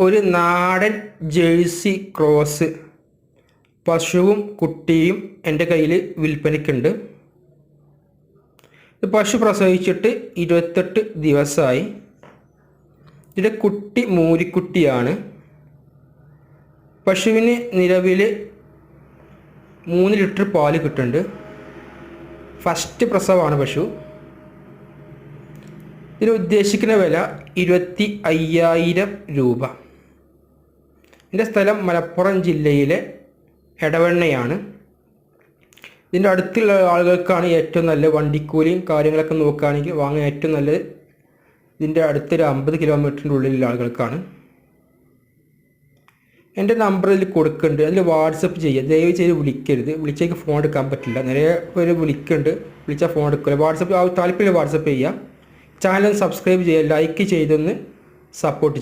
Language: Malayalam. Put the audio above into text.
ഒരു നാടൻ ജേഴ്സി ക്രോസ് പശുവും കുട്ടിയും എന്റെ കയ്യിൽ വിൽപ്പനയ്ക്കുണ്ട്. ഇത് പശു പ്രസവിച്ചിട്ട് ഇരുപത്തെട്ട് ദിവസമായി. ഇതിന്റെ കുട്ടി മൂരിക്കുട്ടിയാണ്. പശുവിന് നിലവിൽ മൂന്ന് ലിറ്റർ പാൽ കിട്ടുന്നുണ്ട്. ഫസ്റ്റ് പ്രസവമാണ് പശു. ഇതിന് ഉദ്ദേശിക്കുന്ന വില ഇരുപത്തി അയ്യായിരം രൂപ. എന്റെ സ്ഥലം മലപ്പുറം ജില്ലയിലെ എടവണ്ണയാണ്. ഇതിന്റെ അടുത്തുള്ള ആളുകൾക്കാണ് ഏറ്റവും നല്ല വണ്ടിക്കൂലിയും കാര്യങ്ങളൊക്കെ നോക്കുകയാണെങ്കിൽ വാങ്ങാൻ ഏറ്റവും നല്ലത് ഇതിന്റെ അടുത്തൊരു അമ്പത് കിലോമീറ്ററിന്റെ ഉള്ളിലുള്ള ആളുകൾക്കാണ്. എന്റെ നമ്പർ ഇതിൽ കൊടുക്കുന്നുണ്ട്. അതിൽ വാട്സപ്പ് ചെയ്യുക. ദയവ് ചെയ്ത് വിളിക്കരുത്. വിളിച്ചേക്ക് ഫോൺ എടുക്കാൻ പറ്റില്ല. നിറയെ പേര് വിളിക്കുന്നുണ്ട്. വിളിച്ചാൽ ഫോൺ എടുക്കില്ല. വാട്സപ്പ് താല്പര്യം വാട്സപ്പ് ചെയ്യുക. ചാനൽ സബ്സ്ക്രൈബ് ചെയ്യുക. ലൈക്ക് ചെയ്തൊന്ന് സപ്പോർട്ട്